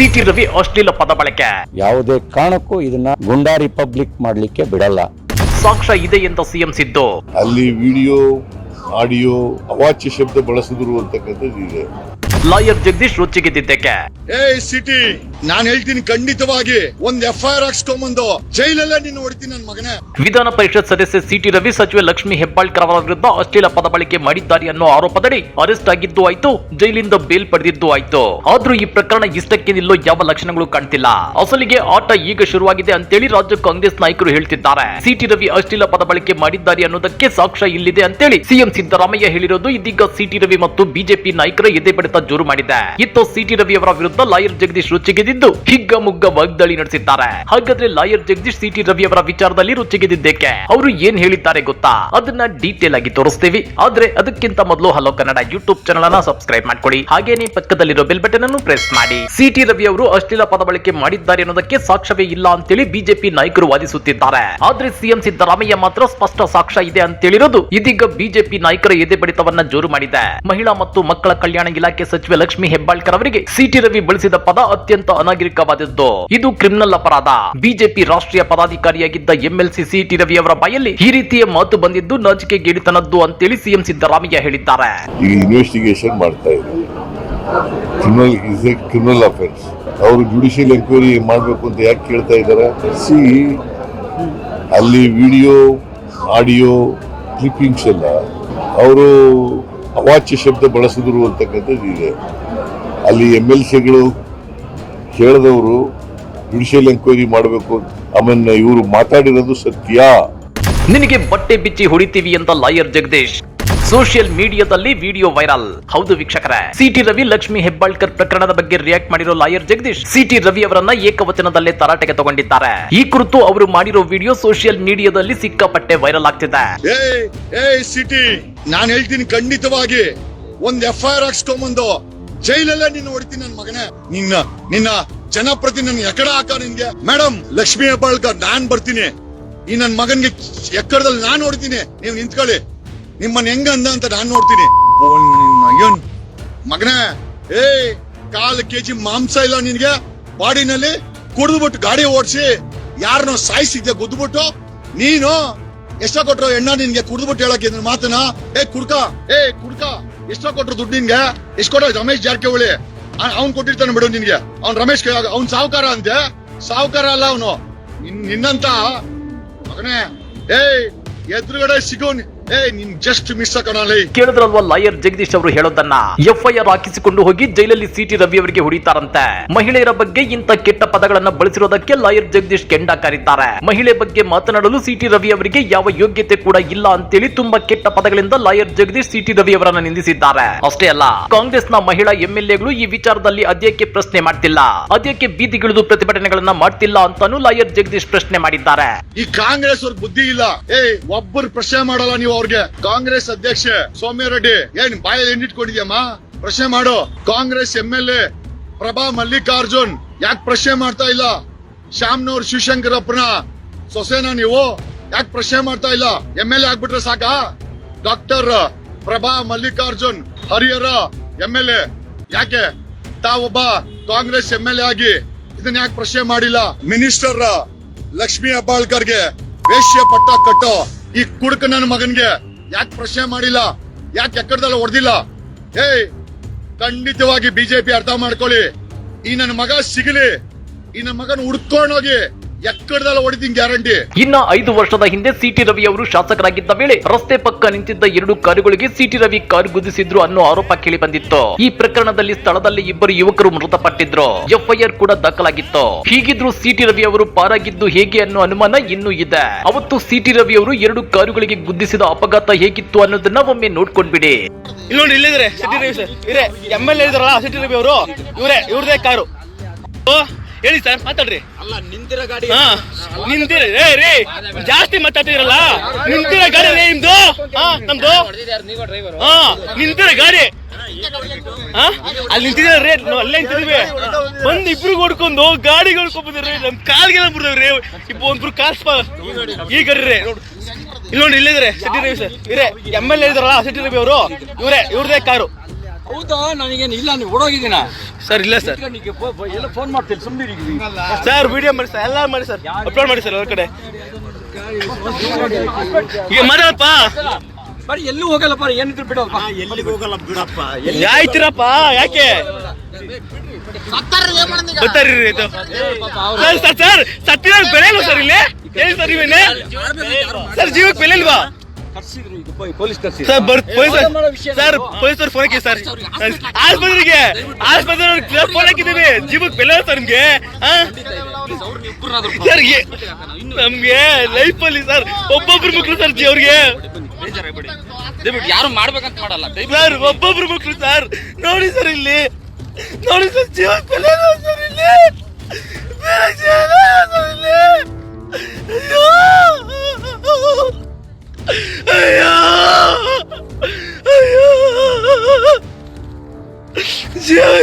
City Ravi ಅಶ್ಲೀಲ ಪದ ಬಳಕೆ. ಯಾವುದೇ ಕಾರಣಕ್ಕೂ ಇದನ್ನ ಗುಂಡಾ ರಿಪಬ್ಲಿಕ್ ಮಾಡ್ಲಿಕ್ಕೆ ಬಿಡಲ್ಲ. ಸಾಕ್ಷ್ಯ ಇದೆ ಅಂತ ಸಿಎಂ ಸಿದ್ದು. ಅಲ್ಲಿ ವಿಡಿಯೋ ಆಡಿಯೋ ಅವಾಚ್ಯ ಶಬ್ದ ಬಳಸಿದ್ರು ಅಂತಕ್ಕಂಥದ್ದು ಇದೆ. ಲಾಯರ್ ಜಗದೀಶ್ ರುಚಿಗೆದ್ದಿದ್ದಕ್ಕೆ ಏ ಸಿಟಿ ನಾನ್ ಹೇಳ್ತೀನಿ ಖಂಡಿತವಾಗಿ. ಒಂದ್ ಎಫ್ ಐ ಆರ್ ಹಾಕ್ಸ್ಕೊಂಬಂದು ಜೈಲಲ್ಲೇ ನಿನ್ನ ಹೊಡಿತೀನಿ ನನ್ ಮಗನೇ. ವಿಧಾನ ಪರಿಷತ್ ಸದಸ್ಯ ಸಿಟಿ ರವಿ ಸಚಿವೆ ಲಕ್ಷ್ಮಿ ಹೆಬ್ಬಾಳ್ಕರ್ ಅವರ ವಿರುದ್ಧ ಅಶ್ಲೀಲ ಪದ ಬಳಕೆ ಮಾಡಿದ್ದಾರೆ ಅನ್ನೋ ಆರೋಪದಡಿ ಅರೆಸ್ಟ್ ಆಗಿದ್ದು ಆಯ್ತು ಜೈಲಿಂದ ಬೇಲ್ ಪಡೆದಿದ್ದು ಆಯ್ತು. ಆದ್ರೂ ಈ ಪ್ರಕರಣ ಇಷ್ಟಕ್ಕೆ ನಿಲ್ಲೋ ಯಾವ ಲಕ್ಷಣಗಳು ಕಾಣ್ತಿಲ್ಲ. ಅಸಲಿಗೆ ಆಟ ಈಗ ಶುರುವಾಗಿದೆ ಅಂತೇಳಿ ರಾಜ್ಯ ಕಾಂಗ್ರೆಸ್ ನಾಯಕರು ಹೇಳ್ತಿದ್ದಾರೆ. ಸಿಟಿ ರವಿ ಅಶ್ಲೀಲ ಪದ ಬಳಕೆ ಮಾಡಿದ್ದಾರೆ ಅನ್ನೋದಕ್ಕೆ ಸಾಕ್ಷ್ಯ ಇಲ್ಲಿದೆ ಅಂತೇಳಿ ಸಿಎಂ ಸಿದ್ದರಾಮಯ್ಯ ಹೇಳಿರೋದು ಇದೀಗ ಸಿಟಿ ರವಿ ಮತ್ತು ಬಿಜೆಪಿ ನಾಯಕರ ಎದೆ ಬಡಿತ ಜೋರು ಮಾಡಿದೆ ಇತ್ತು ಸಿಟಿ ರವಿ ಅವರ ವಿರುದ್ಧ ಲಾಯರ್ ಜಗದೀಶ್ ರುಚಿಗೆದಿದ್ದು ಹಿಗ್ಗ ಮುಗ್ಗ ವಾಗ್ದಾಳಿ ನಡೆಸಿದ್ದಾರೆ. ಹಾಗಾದ್ರೆ ಲಾಯರ್ ಜಗದೀಶ್ ಸಿಟಿ ರವಿ ಅವರ ವಿಚಾರದಲ್ಲಿ ರುಚಿಗೆದಿದ್ದಕ್ಕೆ ಅವರು ಏನ್ ಹೇಳಿದ್ದಾರೆ ಗೊತ್ತಾ? ಅದನ್ನ ಡೀಟೇಲ್ ಆಗಿ ತೋರಿಸ್ತೀವಿ. ಆದ್ರೆ ಅದಕ್ಕಿಂತ ಮೊದಲು ಹಲೋ ಕನ್ನಡ ಯೂಟ್ಯೂಬ್ ಚಾನಲ್ ಅನ್ನ ಸಬ್ಸ್ಕ್ರೈಬ್ ಮಾಡ್ಕೊಳ್ಳಿ. ಹಾಗೇನೆ ಪಕ್ಕದಲ್ಲಿರೋ ಬೆಲ್ ಬಟನ್ ಅನ್ನು ಪ್ರೆಸ್ ಮಾಡಿ. ಸಿಟಿ ರವಿ ಅವರು ಅಶ್ಲೀಲ ಪದ ಬಳಕೆ ಮಾಡಿದ್ದಾರೆ ಅನ್ನೋದಕ್ಕೆ ಸಾಕ್ಷ್ಯವೇ ಇಲ್ಲ ಅಂತೇಳಿ ಬಿಜೆಪಿ ನಾಯಕರು ವಾದಿಸುತ್ತಿದ್ದಾರೆ. ಆದ್ರೆ ಸಿಎಂ ಸಿದ್ದರಾಮಯ್ಯ ಮಾತ್ರ ಸ್ಪಷ್ಟ ಸಾಕ್ಷ್ಯ ಇದೆ ಅಂತೇಳಿರೋದು ಇದೀಗ ಬಿಜೆಪಿ ನಾಯಕರ ಎದೆ ಬಡಿತವನ್ನ ಜೋರು ಮಾಡಿದೆ. ಮಹಿಳಾ ಮತ್ತು ಮಕ್ಕಳ ಕಲ್ಯಾಣ ಇಲಾಖೆ ಸಚಿವೆ ಲಕ್ಷ್ಮಿ ಹೆಬ್ಬಾಳ್ಕರ್ ಅವರಿಗೆ ಸಿಟಿ ರವಿ ಬಳಸಿದ ಪದ ಅತ್ಯಂತ ಅನಾಗರಿಕವಾದದ್ದು. ಇದು ಕ್ರಿಮಿನಲ್ ಅಪರಾಧ. ಬಿಜೆಪಿ ರಾಷ್ಟ್ರೀಯ ಪದಾಧಿಕಾರಿಯಾಗಿದ್ದ ಎಂಎಲ್ಸಿ ಸಿಟಿ ರವಿ ಅವರ ಬಾಯಲ್ಲಿ ಈ ರೀತಿಯ ಮಾತು ಬಂದಿದ್ದು ನಾಚಿಕೆಗೇಡಿತನದ್ದು ಅಂತೇಳಿ ಸಿಎಂ ಸಿದ್ದರಾಮಯ್ಯ ಹೇಳಿದ್ದಾರೆ. ಈ ಇನ್ವೆಸ್ಟಿಗೇಷನ್ ಮಾಡ್ತಾ ಇದೆ. Criminal is a criminal offence ಅವರು ಜುಡಿಷಿಯಲ್ ಎಂಕ್ವೈರಿ ಮಾಡಬೇಕು ಅಂತ ಯಾಕೆ ಕೇಳ್ತಾ ಇದ್ದಾರೆ? ಸಿ ಅಲ್ಲಿ ವಿಡಿಯೋ ಆಡಿಯೋ ಕ್ಲಿಪ್ಪಿಂಗ್ಸ್ ಎಲ್ಲ ಅವರು ಅವಾಚ್ಯ ಶಬ್ದ ಬಳಸಿದ್ರು ಅಂತಕ್ಕಂಥದ್ದು ಇದೆ. ಅಲ್ಲಿ ಎಂ ಎಲ್ ಸಿಗಳು ಕೇಳಿದವರು ಜುಡಿಷಿಯಲ್ ಎಂಕ್ವೈರಿ ಮಾಡಬೇಕು ಆಮೇಲೆ ಇವರು ಮಾತಾಡಿರೋದು ಸತ್ಯ. ನಿನಗೆ ಬಟ್ಟೆ ಬಿಚ್ಚಿ ಹೊಡಿತೀವಿ ಅಂತ ಲಾಯರ್ ಜಗದೀಶ್. ಸೋಷಿಯಲ್ ಮೀಡಿಯಾದಲ್ಲಿ ವಿಡಿಯೋ ವೈರಲ್. ಹೌದು ವೀಕ್ಷಕರೇ. ಸಿಟಿ ರವಿ ಲಕ್ಷ್ಮಿ ಹೆಬ್ಬಾಳ್ಕರ್ ಪ್ರಕರಣದ ಬಗ್ಗೆ ರಿಯಾಕ್ಟ್ ಮಾಡಿರೋ ಲಾಯರ್ ಜಗದೀಶ್ ಸಿಟಿ ರವಿ ಅವರನ್ನ ಏಕವಚನದಲ್ಲೇ ತರಾಟೆಗೆ ತಗೊಂಡಿದ್ದಾರೆ. ಈ ಕುರಿತು ಅವರು ಮಾಡಿರೋ ವಿಡಿಯೋ ಸೋಷಿಯಲ್ ಮೀಡಿಯಾದಲ್ಲಿ ಸಿಕ್ಕಾಪಟ್ಟೆ ವೈರಲ್ ಆಗ್ತಿದೆ. ಸಿಟಿ, ನಾನು ಹೇಳ್ತೀನಿ ಖಂಡಿತವಾಗಿ. ಒಂದ್ ಎಫ್ ಐ ಆರ್ ಹಾಕ್ಸ್ಕೊಂಬಂದು ಜೈಲಲ್ಲೇ ನಿನ್ನ ಹೊಡಿತೀನಿ ನನ್ನ ಮಗನೇ. ನಿನ್ನ ನಿನ್ನ ಜನಪ್ರತಿ ನನ್ನ ಎಕಡ ಹಾಕ ನಿನ್ಗೆ. ಮೇಡಮ್ ಲಕ್ಷ್ಮಿ ಹೆಬ್ಬಾಳ್ಕರ್, ನಾನ್ ಬರ್ತೀನಿ. ಈ ನನ್ ಮಗನ್ಗೆ ಎಕ್ಕಡದಲ್ಲಿ ನಾನ್ ಹೊಡಿತೀನಿ. ನೀವು ನಿಂತ್ಕೊಳ್ಳಿ. ನಿಮ್ಮನ್ನ ಹೆಂಗ ಅಂದ ಅಂತ ನಾನು ನೋಡ್ತೀನಿ. ಮಗನೇ ಏ ಕಾಲ್ ಕೆಜಿ ಮಾಂಸ ಇಲ್ಲ ನಿನ್ಗೆ? ಬಾಡಿನಲ್ಲಿ ಕುಡಿದ್ಬಿಟ್ಟು ಗಾಡಿ ಓಡಿಸಿ ಯಾರನ್ನೋ ಸಾಯಿಸಿದ್ದೆ ಗುದ್ದುಬಿಟ್ಟು? ನೀನು ಎಷ್ಟ ಕೊಟ್ರು ಎಣ್ಣ ನಿನ್ಗೆ ಕುಡಿದ್ಬಿಟ್ಟು ಹೇಳಕ್ಕೆ ಇದನ್ನ ಮಾತನ ಏ ಕುಡ್ಕ ಏ ಕುಡ್ಕ. ಎಷ್ಟ ಕೊಟ್ರು ದುಡ್ಡು ನಿನ್ಗೆ? ಎಷ್ಟ್ ಕೊಟ್ಟ ರಮೇಶ್ ಜಾರಕಿಹೊಳಿ. ಅವ್ನ್ ಕೊಟ್ಟಿರ್ತಾನೆ ಬಿಡು ನಿನ್ಗೆ. ಅವ್ನ್ ರಮೇಶ್ ಅವ್ನ್ ಸಾವುಕಾರ ಅಂತೆ. ಸಾವುಕಾರ ಅಲ್ಲ ಅವನು. ನಿನ್ನಂತ. ಮಗನೇ, ಏಯ್, ಎದುರುಗಡೆ ಸಿಗೋನ್ ನಿನ್ ಜಸ್ಟ್ ಮಿಸ್ ಕಣಲೇ ಕೇಳಿದ್ರಲ್ವಾ ಲಾಯರ್ ಜಗದೀಶ್ ಅವರು ಹೇಳೋದನ್ನ? ಎಫ್ಐಆರ್ ಹಾಕಿಸಿಕೊಂಡು ಹೋಗಿ ಜೈಲಲ್ಲಿ ಸಿಟಿ ರವಿ ಅವರಿಗೆ ಹೊಡಿತಾರಂತೆ. ಮಹಿಳೆಯರ ಬಗ್ಗೆ ಇಂತ ಕೆಟ್ಟ ಪದಗಳನ್ನ ಬಳಸಿರೋದಕ್ಕೆ ಲಾಯರ್ ಜಗದೀಶ್ ಕೆಂಡ ಕರೀತಾರೆ ಮಹಿಳೆ ಬಗ್ಗೆ ಮಾತನಾಡಲು ಸಿಟಿ ರವಿ ಅವರಿಗೆ ಯಾವ ಯೋಗ್ಯತೆ ಕೂಡ ಇಲ್ಲ ಅಂತೇಳಿ ತುಂಬಾ ಕೆಟ್ಟ ಪದಗಳಿಂದ ಲಾಯರ್ ಜಗದೀಶ್ ಸಿಟಿ ರವಿ ಅವರನ್ನ ನಿಂದಿಸಿದ್ದಾರೆ. ಅಷ್ಟೇ ಅಲ್ಲ ಕಾಂಗ್ರೆಸ್ನ ಮಹಿಳಾ ಎಂಎಲ್ಎಗಳು ಈ ವಿಚಾರದಲ್ಲಿ ಅದ್ಯಕ್ಕೆ ಪ್ರಶ್ನೆ ಮಾಡ್ತಿಲ್ಲ? ಅದ್ಯಕ್ಕೆ ಬೀದಿಗಿಳಿದು ಪ್ರತಿಭಟನೆಗಳನ್ನ ಮಾಡ್ತಿಲ್ಲ ಅಂತಾನು ಲಾಯರ್ ಜಗದೀಶ್ ಪ್ರಶ್ನೆ ಮಾಡಿದ್ದಾರೆ. ಈ ಕಾಂಗ್ರೆಸ್ ಅವ್ರ ಬುದ್ಧಿ ಇಲ್ಲ. ಏ ಒಬ್ಬರು ಪ್ರಶ್ನೆ ಮಾಡಲ್ಲ ನೀವು ಅವ್ರಿಗೆ ಕಾಂಗ್ರೆಸ್ ಅಧ್ಯಕ್ಷ ಸೌಮ್ಯ ರೆಡ್ಡಿ, ಏನ್ ಬಾಯಲ್ಲಿ ಎಣ್ಣಿಟ್ಕೊಂಡಿದ್ಯಮ್ಮ ಪ್ರಶ್ನೆ ಮಾಡು. Congress M L A Prabha Mallikarjun ಯಾಕೆ ಪ್ರಶ್ನೆ ಮಾಡ್ತಾ ಇಲ್ಲ? ಶ್ಯಾಮ್ನವ್ರ ಶಿವಶಂಕರಪ್ಪನ ಸೊಸೆನ ನೀವು? ಯಾಕೆ ಪ್ರಶ್ನೆ ಮಾಡ್ತಾ ಇಲ್ಲ? ಎಂ ಎಲ್ ಎ ಆಗ್ಬಿಟ್ರೆ ಸಾಕಾ? Doctor Prabha Mallikarjun Harihara M L A ಯಾಕೆ? ತಾವೊಬ್ಬ ಕಾಂಗ್ರೆಸ್ ಎಂ ಎಲ್ ಎ ಆಗಿ ಇದನ್ನ ಯಾಕೆ ಪ್ರಶ್ನೆ ಮಾಡಿಲ್ಲ? ಮಿನಿಸ್ಟರ್ ಲಕ್ಷ್ಮಿ ಹೆಬ್ಬಾಳ್ಕರ್ಗೆ ವೇಶ್ಯ ಪಟ್ಟ ಕಟ್ಟೋ ಈ ಕುಡ್ಕ ನನ್ನ ಮಗನ್ಗೆ ಯಾಕೆ ಪ್ರಶ್ನೆ ಮಾಡಿಲ್ಲ? ಯಾಕೆ ಎಕ್ಕಡದಲ್ಲ ಹೊಡೆದಿಲ್ಲ? ಏಯ್ ಖಂಡಿತವಾಗಿ ಬಿಜೆಪಿ ಅರ್ಥ ಮಾಡ್ಕೊಳ್ಳಿ. ಈ ನನ್ನ ಮಗ ಸಿಗಲಿ. ಈ ನನ್ನ ಮಗನ ಹುಡ್ಕೊಂಡೋಗಿ ಎಕ್ಕಡದಲ್ಲ ಹೊಡಿತೀನಿ ಗ್ಯಾರಂಟಿ. ಇನ್ನ ಐದು ವರ್ಷದ ಹಿಂದೆ ಸಿಟಿ ರವಿ ಅವರು ಶಾಸಕರಾಗಿದ್ದ ವೇಳೆ ರಸ್ತೆ ಪಕ್ಕ ನಿಂತಿದ್ದ ಎರಡು ಕಾರುಗಳಿಗೆ ಸಿಟಿ ರವಿ ಕಾರು ಗುದ್ದಿಸಿದ್ರು ಅನ್ನೋ ಆರೋಪ ಕೇಳಿ ಬಂದಿತ್ತು. ಈ ಪ್ರಕರಣದಲ್ಲಿ ಸ್ಥಳದಲ್ಲಿ ಇಬ್ಬರು ಯುವಕರು ಮೃತಪಟ್ಟಿದ್ರು. ಎಫ್ಐಆರ್ ಕೂಡ ದಾಖಲಾಗಿತ್ತು. ಹೀಗಿದ್ರು ಸಿಟಿ ರವಿ ಅವರು ಪಾರಾಗಿದ್ದು ಹೇಗೆ ಅನ್ನೋ ಅನುಮಾನ ಇನ್ನೂ ಇದೆ. ಅವತ್ತು ಸಿಟಿ ರವಿ ಅವರು ಎರಡು ಕಾರುಗಳಿಗೆ ಗುದ್ದಿಸಿದ ಅಪಘಾತ ಹೇಗಿತ್ತು ಅನ್ನೋದನ್ನ ಒಮ್ಮೆ ನೋಡ್ಕೊಂಡ್ಬಿಡಿ. ನೋಡಿ ಇಲ್ಲಿದ್ರೆ ಸಿಟಿ ರವಿ ಸರ್. ಇವರೇ ಎಂ ಎಲ್ ಎ ಇದಾರಲ್ಲ ಸಿಟಿ ರವಿ ಅವರು? ಇವರೇ ಇವ್ರದೇ ಕಾರು. ಓ ಹೇಳಿ ಸರ್ ಮಾತಾಡ್ರಿ. ಅಲ್ಲ ನಿಂತಿರೋ ಗಾಡಿ ಹಾ. ನಿಂತಿರ. ಏ ರೀ ಜಾಸ್ತಿ ಮಾತಾಡ್ತಿರಲ್ಲ? ನಿಂತಿರ ಗಾಡಿ ರೀ ನಿಮ್ದು? ಹಾ ನಮ್ದು? ಹಾ ನಿಂತಿರೋ ಗಾಡಿ. ಹಾ ಅಲ್ಲಿ ನಿಂತಿರ ರೀ? ನಾವು ಅಲ್ಲೇ ನಿಂತಿದೀವಿ ಬಂದ್ ಇಬ್ರು ಹೊಡ್ಕೊಂಡು ಗಾಡಿ ಹೊಡ್ಕೊಂಡ್ಬಿದ್ರಿ ನಮ್ ಕಾಲ್ಗೆಲ್ಲ ಬಿಡ್ದವ್ರಿ ಇಬ್ಬ ಒಂದ್ರು ಕಾಲ್ ಸ್ಪ ಈ ಗಾಡಿ ರೀ ನೋಡು. ಇಲ್ಲಿ ನೋಡಿ ಇಲ್ಲಿದ್ರೆ ಸಿಟಿ ರವಿ ಸರ್. ಇರೇ ಎಂ ಎಲ್ ಎ ಇದಾರಲ್ಲ ಸಿಟಿ ರವಿ ಅವರು. ಇವರೇ ಇವ್ರದೇ ಕಾರು. ಹೌದಾ? ನನಗೇನು ಇಲ್ಲ ನೀವು ಓಡೋಗಿದ್ದೀನ ಸರ್ ಇಲ್ಲ ಸರ್. ಎಲ್ಲ ಫೋನ್ ಮಾಡ್ತೀನಿ ಸುಮ್ಮನೆ ಸರ್ ವಿಡಿಯೋ ಮಾಡಿ ಸರ್ ಎಲ್ಲ ಮಾಡಿ ಸರ್ ಅಪ್ಲೋಡ್ ಮಾಡಿ ಸರ್ ಎಲ್ಲ ಕಡೆ ಈಗ ಮಾಡಪ್ಪ ಬರೀ ಎಲ್ಲೂ ಹೋಗಲ್ಲಪ್ಪ ಏನಿದ್ರು ಬಿಡಪ್ಪ. ಎಲ್ಲಿಗೆ ಹೋಗಲ್ಲ ಬಿಡಪ್ಪ ಆಯ್ತಿರಪ್ಪ ಯಾಕೆ? ಗೊತ್ತಾರಿ ಇದು. ಸರ್ ಸರ್ ಸರ್ ಸತ್ತಿರ ಬೆಲೆ ಇಲ್ವಾ ಸರ್ ಇಲ್ಲಿ? ಹೇಳಿ ಸರ್ ನೀವೇನೆ ಸರ್ ಜೀವಕ್ಕೆ ಬೆಲೆ ಇಲ್ವಾ? ಸರ್ ಸರ್ ಪೊಲೀಸರು ಫೋನ್ ಹಾಕಿ ಸರ್. ಆಸ್ಪತ್ರೆಗೆ ಆಸ್ಪತ್ರೆ ಫೋನ್ ಹಾಕಿದ್ದೀವಿ. ಜೀವಕ್ಕೆ ಬೆಲೆ ಸರ್ ನಿಮ್ಗೆ? ಸರ್ ನಮ್ಗೆ ಲೈಫ್ ಅಲ್ಲಿ ಸರ್ ಒಬ್ಬೊಬ್ರು ಮಕ್ಕಳು ಸರ್ ಜಿ ಅವ್ರಿಗೆ. ದಯವಿಟ್ಟು ಯಾರು ಮಾಡ್ಬೇಕಂತ ಮಾಡಲ್ಲ. ಸರ್ ಒಬ್ಬೊಬ್ರು ಮಕ್ಕಳು ಸರ್. ನೋಡಿ ಸರ್ ಇಲ್ಲಿ. ನೋಡಿ ಸರ್ ಜೀವಕ್ಕೆ ಬೆಲೆ ಸರ್ ಇಲ್ಲಿ.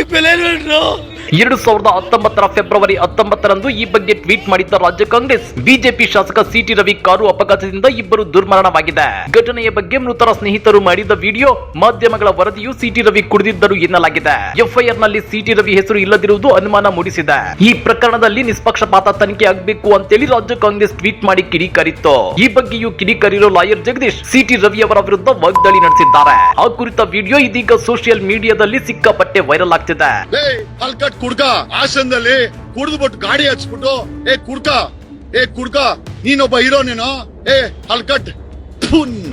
ಜೀವಕ್ಕೆ ಬೆಲೆ ನೋಡ್ರು ಎರಡು ಸಾವಿರದ ಹತ್ತೊಂಬತ್ತರ ಫೆಬ್ರವರಿ ಹತ್ತೊಂಬತ್ತರಂದು ಈ ಬಗ್ಗೆ ಟ್ವೀಟ್ ಮಾಡಿದ್ದ ರಾಜ್ಯ ಕಾಂಗ್ರೆಸ್, ಬಿಜೆಪಿ ಶಾಸಕ ಸಿಟಿ ರವಿ ಕಾರು ಅಪಘಾತದಿಂದ ಇಬ್ಬರು ದುರ್ಮರಣವಾಗಿದೆ ಘಟನೆಯ ಬಗ್ಗೆ ಮೃತರ ಸ್ನೇಹಿತರು ಮಾಡಿದ ವಿಡಿಯೋ ಮಾಧ್ಯಮಗಳ ವರದಿಯು ಸಿಟಿ ರವಿ ಕುಡಿದಿದ್ದರು ಎನ್ನಲಾಗಿದೆ. ಎಫ್ಐಆರ್ನಲ್ಲಿ ಸಿಟಿ ರವಿ ಹೆಸರು ಇಲ್ಲದಿರುವುದು ಅನುಮಾನ ಮೂಡಿಸಿದೆ. ಈ ಪ್ರಕರಣದಲ್ಲಿ ನಿಷ್ಪಕ್ಷಪಾತ ತನಿಖೆ ಆಗಬೇಕು ಅಂತೇಳಿ ರಾಜ್ಯ ಕಾಂಗ್ರೆಸ್ ಟ್ವೀಟ್ ಮಾಡಿ ಕಿಡಿಕಾರಿತ್ತು. ಈ ಬಗ್ಗೆಯೂ ಕಿಡಿಕಾರಿರೋ ಲಾಯರ್ ಜಗದೀಶ್ ಸಿಟಿ ರವಿ ಅವರ ವಿರುದ್ಧ ವಾಗ್ದಾಳಿ ನಡೆಸಿದ್ದಾರೆ. ಆ ಕುರಿತ ವಿಡಿಯೋ ಇದೀಗ ಸೋಷಿಯಲ್ ಮೀಡಿಯಾದಲ್ಲಿ ಸಿಕ್ಕಾಪಟ್ಟೆ ವೈರಲ್ ಆಗ್ತಿದೆ. ಕುಡ್ಕ. ಹಾಸನದಲ್ಲಿ ಕುಡಿದ್ಬಿಟ್ಟು ಗಾಡಿ ಹಚ್ಬಿಟ್ಟು ಏ ಕುಡ್ಕ. ಏ ಕುಡ್ಕ. ನೀನೊಬ್ಬ ಹೀರೋನೇನೋ ಏ ಹಲ್ಕಟ್.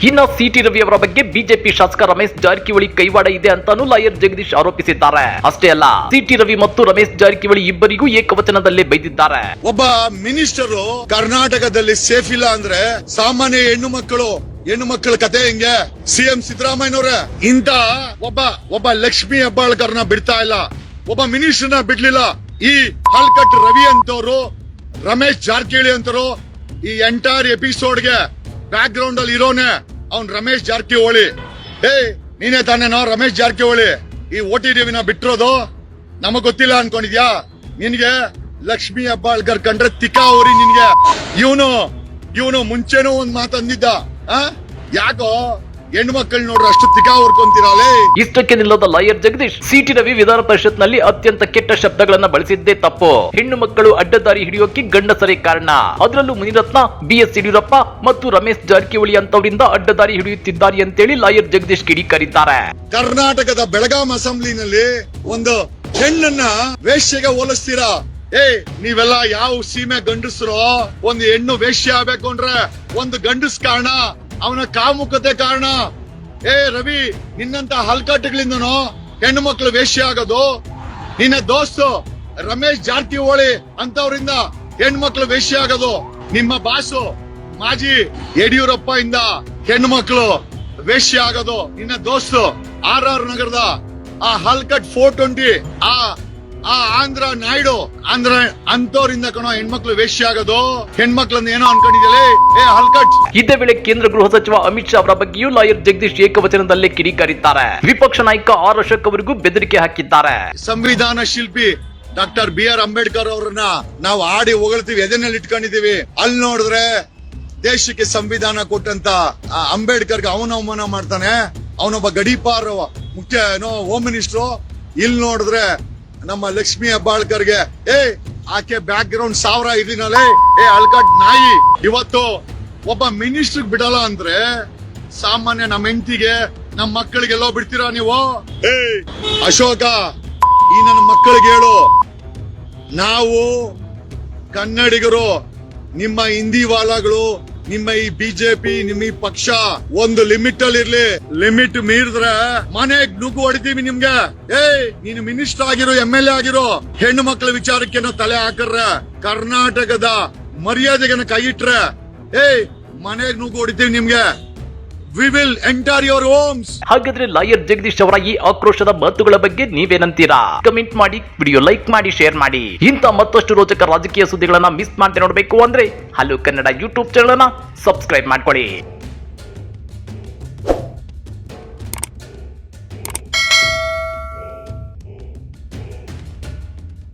ಇನ್ನ ಸಿಟಿ ರವಿ ಅವರ ಬಗ್ಗೆ ಬಿಜೆಪಿ ಶಾಸಕ ರಮೇಶ್ ಜಾರಕಿಹೊಳಿ ಕೈವಾಡ ಇದೆ ಅಂತಾನು ಲಾಯರ್ ಜಗದೀಶ್ ಆರೋಪಿಸಿದ್ದಾರೆ. ಅಷ್ಟೇ ಅಲ್ಲ ಸಿಟಿ ರವಿ ಮತ್ತು ರಮೇಶ್ ಜಾರಕಿಹೊಳಿ ಇಬ್ಬರಿಗೂ ಏಕವಚನದಲ್ಲೇ ಬೈದಿದ್ದಾರೆ. ಒಬ್ಬ ಮಿನಿಸ್ಟರು ಕರ್ನಾಟಕದಲ್ಲಿ ಸೇಫ್ ಇಲ್ಲ ಅಂದ್ರೆ ಸಾಮಾನ್ಯ ಹೆಣ್ಣು ಮಕ್ಕಳು ಹೆಣ್ಣು ಮಕ್ಕಳ ಕತೆ ಹೆಂಗೆ? ಸಿಎಂ ಸಿದ್ದರಾಮಯ್ಯನವ್ರೆ. ಇಂತ ಒಬ್ಬ ಒಬ್ಬ ಲಕ್ಷ್ಮಿ ಹೆಬ್ಬಾಳ್ಕರ್ನ ಬಿಡ್ತಾ ಇಲ್ಲ. ಒಬ್ಬ ಮಿನಿಸ್ಟರ್ನ ಬಿಡ್ಲಿಲ್ಲ. ಈ ಹಲ್ಕಟ್ ರವಿ ಅಂತವ್ರು, ರಮೇಶ್ ಜಾರಕಿಹೊಳಿ ಅಂತರು ಈ ಎಂಟೈರ್ ಎಪಿಸೋಡ್ಗೆ ಬ್ಯಾಕ್ ಗ್ರೌಂಡ್ ಅಲ್ಲಿ ಇರೋನೆ ಅವ್ನ್ ರಮೇಶ್ ಜಾರಕಿಹೊಳಿ. ಏ ನೀನೇ ತಾನೇನೋ ರಮೇಶ್ ಜಾರಕಿಹೊಳಿ. ಈ ಓ ಟಿ ಟಿವಿನ ಬಿಟ್ಟಿರೋದು ನಮಗ್ ಗೊತ್ತಿಲ್ಲ ಅನ್ಕೊಂಡಿದ್ಯಾ? ನಿನ್ಗೆ ಲಕ್ಷ್ಮಿ ಅಬ್ಬಾಳ್ಕರ್ ಕಂಡ್ರೆ ತಿಕ್ಕಾ ಅವ್ರಿ ನಿನ್ಗೆ. ಇವನು ಇವನು ಮುಂಚೆನೂ ಒಂದ್ ಮಾತು ಅಂದಿದ್ದ. ಆ? ಯಾಕೋ ಹೆಣ್ಣು ಮಕ್ಕಳು ನೋಡ್ರ ಅಷ್ಟು ತಿಕಾ ಇಷ್ಟಕ್ಕೆ ನಿಲ್ಲದ ಲಾಯರ್ ಜಗದೀಶ್. ಸಿಟಿ ರವಿ ವಿಧಾನ ಪರಿಷತ್ನಲ್ಲಿ ಅತ್ಯಂತ ಕೆಟ್ಟ ಶಬ್ದಗಳನ್ನ ಬಳಸಿದ್ದೇ ತಪ್ಪು. ಹೆಣ್ಣು ಮಕ್ಕಳು ಅಡ್ಡದಾರಿ ಹಿಡಿಯೋಕೆ ಗಂಡಸರೇ ಕಾರಣ. ಅದರಲ್ಲೂ ಮುನಿರತ್ನ ಬಿಎಸ್ ಯಡಿಯೂರಪ್ಪ ಮತ್ತು ರಮೇಶ್ ಜಾರಕಿಹೊಳಿ ಅಂತವರಿಂದ ಅಡ್ಡದಾರಿ ಹಿಡಿಯುತ್ತಿದ್ದಾರೆ ಅಂತೇಳಿ ಲಾಯರ್ ಜಗದೀಶ್ ಕಿಡಿಕಾರಿದ್ದಾರೆ. ಕರ್ನಾಟಕದ ಬೆಳಗಾಂ ಅಸೆಂಬ್ಲಿನಲ್ಲಿ ಒಂದು ಹೆಣ್ಣನ್ನ ವೇಶ್ಯೆಗೆ ಹೋಲಿಸ್ತೀರಾ? ಏ ನೀವೆಲ್ಲ ಯಾವ ಸೀಮೆ ಗಂಡಸ್ರೋ? ಒಂದು ಹೆಣ್ಣು ವೇಶ್ಯ ಆಗ್ಬೇಕು ಅಂದ್ರೆ ಒಂದು ಗಂಡಸ್ ಕಾರಣ. ಅವನ ಕಾಮುಕತೆ ಕಾರಣ. ಏ ರವಿ ನಿನ್ನಂತ ಹಲ್ಕಟ್ಟುಗಳಿಂದನೋ ಹೆಣ್ಣು ಮಕ್ಕಳು ವೇಶ್ಯ ಆಗೋದು? ನಿನ್ನ ದೋಸ್ತು ರಮೇಶ್ ಜಾರಕಿಹೊಳಿ ಅಂತವರಿಂದ ಹೆಣ್ಮಕ್ಳು ವೇಶ್ಯ ಆಗೋದು? ನಿಮ್ಮ ಬಾಸು ಮಾಜಿ ಯಡಿಯೂರಪ್ಪ ಇಂದ ಹೆಣ್ಣು ಮಕ್ಕಳು ವೇಶ್ಯ ಆಗೋದು? ನಿನ್ನ ದೋಸ್ತು ಆರ್ ಆರ್ ನಗರದ ಆ ಹಲ್ಕಟ್ ಫೋರ್ ಟ್ವೆಂಟಿ ಆ ಆ ಆಂಧ್ರ ನಾಯ್ಡು. ಆಂಧ್ರ ಅಂತವರಿಂದ ಕಣೋ ಹೆಣ್ಮಕ್ಳು ವೇಶ್ಯ ಆಗೋದು. ಹೆಣ್ಮಕ್ಳನ್ನ ಏನೋ ಅನ್ಕೊಂಡಿದ್ಯಲೇ? ಏ ಹಲ್ಕಟ್ ಇದೇ ವೇಳೆ ಕೇಂದ್ರ ಗೃಹ ಸಚಿವ ಅಮಿತ್ ಶಾ ಅವರ ಬಗ್ಗೆಯೂ ಲಾಯರ್ ಜಗದೀಶ್ ಏಕವಚನದಲ್ಲೇ ಕಿಡಿಕಾರಿದ್ದಾರೆ. ವಿಪಕ್ಷ ನಾಯಕ ಆರ್ ಅಶೋಕ್ ಅವರಿಗೂ ಬೆದರಿಕೆ ಹಾಕಿದ್ದಾರೆ. ಸಂವಿಧಾನ ಶಿಲ್ಪಿ ಡಾಕ್ಟರ್ ಬಿ ಆರ್ ಅಂಬೇಡ್ಕರ್ ಅವರನ್ನ ನಾವು ಆಡಿ ಹೊಗಳ್ತೀವಿ ಎದೆನಲ್ಲಿ ಇಟ್ಕೊಂಡಿದೀವಿ ಅಲ್ಲಿ ನೋಡಿದ್ರೆ ದೇಶಕ್ಕೆ ಸಂವಿಧಾನ ಕೊಟ್ಟಂತ ಅಂಬೇಡ್ಕರ್ಗೆ ಅವನ ಅವಮಾನ ಮಾಡ್ತಾನೆ. ಅವನೊಬ್ಬ ಗಡೀಪಾರ್ ಮುಖ್ಯ ಏನೋ ಹೋಮ್ ಮಿನಿಸ್ಟ್ರು. ಇಲ್ಲಿ ನೋಡಿದ್ರೆ ನಮ್ಮ ಲಕ್ಷ್ಮಿ ಹೆಬ್ಬಾಳ್ಕರ್ಗೆ, ಏ, ಆಕೆ ಬ್ಯಾಕ್ ಗ್ರೌಂಡ್ ಸಾವಿರ ಇದೀನಲ್ಲೇ. ಏ ಅಲ್ಕಟ್ ನಾಯಿ, ಇವತ್ತು ಒಬ್ಬ ಮಿನಿಸ್ಟರ್ ಬಿಡಲ್ಲ ಅಂದ್ರೆ ಸಾಮಾನ್ಯ ನಮ್ಮ ಹೆಂಡತಿಗೆ ನಮ್ಮ ಮಕ್ಕಳಿಗೆಲ್ಲೋ ಬಿಡ್ತೀರಾ ನೀವು? ಏ, ಅಶೋಕ, ಈ ನನ್ನ ಮಕ್ಕಳಿಗೆ ಹೇಳು. ನಾವು ಕನ್ನಡಿಗರು, ನಿಮ್ಮ ಹಿಂದಿ ವಾಲಾಗಳು ನಿಮ್ಮ ಈ ಬಿಜೆಪಿ, ನಿಮ್ಮ ಈ ಪಕ್ಷ ಒಂದು ಲಿಮಿಟ್ ಅಲ್ಲಿ ಇರ್ಲಿ. ಲಿಮಿಟ್ ಮೀರಿದ್ರೆ ಮನೆಗ್ ನುಗ್ಗು ಹೊಡಿತೀವಿ ನಿಮ್ಗೆ. ಏಯ್, ನೀನು ಮಿನಿಸ್ಟರ್ ಆಗಿರೋ, ಎಂ ಎಲ್ ಎ ಆಗಿರೋ, ಹೆಣ್ಣು ಮಕ್ಕಳ ವಿಚಾರಕ್ಕೆ ತಲೆ ಹಾಕರ್ರೆ, ಕರ್ನಾಟಕದ ಮರ್ಯಾದೆಗೆ ಕೈ ಇಟ್ರೆ, ಏಯ್, ಮನೆಗ್ ನುಗ್ಗು ಹೊಡಿತೀವಿ ನಿಮ್ಗೆ. We will enter your homes ಹಾಗಾದ್ರೆ ಲಾಯರ್ ಜಗದೀಶ್ ಅವರ ಈ ಆಕ್ರೋಶದ ಮಾತುಗಳ ಬಗ್ಗೆ ನೀವೇನಂತೀರಾ? ಕಮೆಂಟ್ ಮಾಡಿ ವಿಡಿಯೋ ಲೈಕ್ ಮಾಡಿ ಶೇರ್ ಮಾಡಿ. ಇಂಥ ಮತ್ತಷ್ಟು ರೋಚಕ ರಾಜಕೀಯ ಸುದ್ದಿಗಳನ್ನ ಮಿಸ್ ಮಾಡದೆ ನೋಡಬೇಕು ಅಂದ್ರೆ hello Kannada YouTube channel subscribe ಮಾಡ್ಕೊಳ್ಳಿ.